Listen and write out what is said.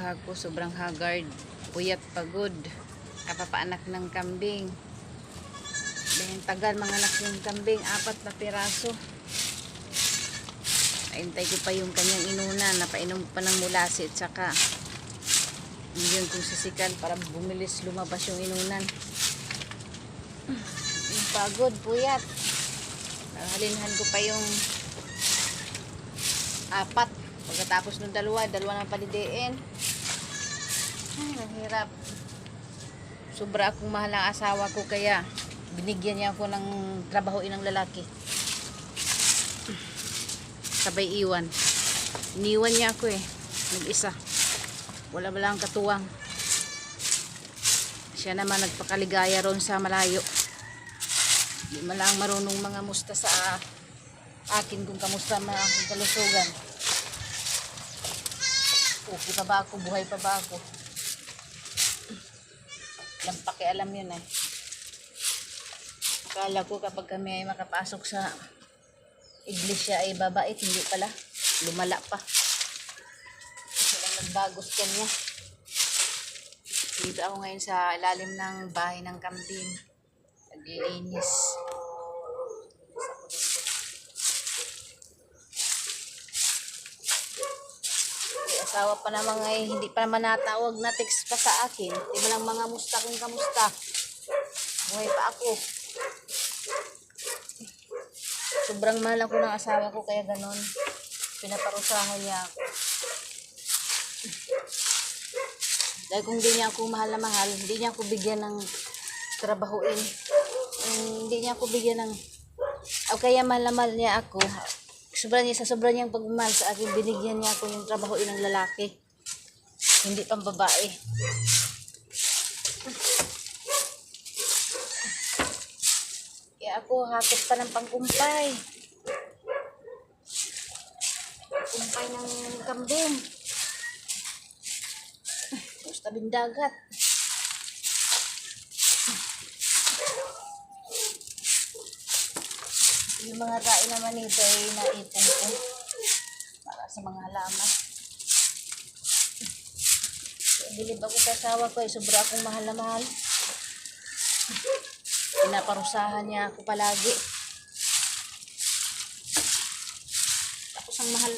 ako, sobrang haggard. Puyat pagod. Kapapaanak ng kambing. Dahil tagal mga anak yung kambing, apat na piraso. Naintay ko pa yung kanyang inuna, napainom pa ng mulasi at saka yun kung sisikan para bumilis lumabas yung inunan. Yung pagod, puyat. Halinhan ko pa yung apat. Pagkatapos ng dalawa, dalawa ng palidiin. Ay, mahirap. Sobra akong mahal ang asawa ko kaya binigyan niya ako ng trabahoin ng lalaki. Sabay iwan. Iniwan niya ako eh. Nag-isa. Wala ba lang katuwang. Siya naman nagpakaligaya ron sa malayo. Di man lang marunong mga musta sa akin kung kamusta man akong kalusugan. Okay pa ba ako? Buhay pa ba ako? Walang pakialam yun eh. Akala ko kapag kami ay makapasok sa iglesia ay babait, hindi pala. Lumala pa. Kasi lang nagbagos kanya. Dito ako ngayon sa ilalim ng bahay ng kambing. Naglilinis. Asawa pa naman ay hindi pa naman natawag na text pa sa akin. Di ba lang mga musta kung kamusta. Buhay pa ako. Sobrang mahal ako ng asawa ko kaya ganon. Pinaparusahan niya ako. Dahil kung hindi niya ako mahal na mahal, hindi niya ako bigyan ng trabahuin. Hindi niya ako bigyan ng... O kaya mahal na mahal niya ako. Sobrang niya, sa sobrang niyang pagmamahal sa akin, binigyan niya ako yung trabahuin ng lalaki. Hindi pang babae. Kaya ako, hakot pa ng pangkumpay. Kumpay ng kambing. Tapos tabing dagat. Yung mga kain naman nito ay naipon ko para sa mga halaman. Bilib ako sa asawa ko, ay sobra akong mahal na mahal. Pinaparusahan niya ako palagi. Tapos ang mahal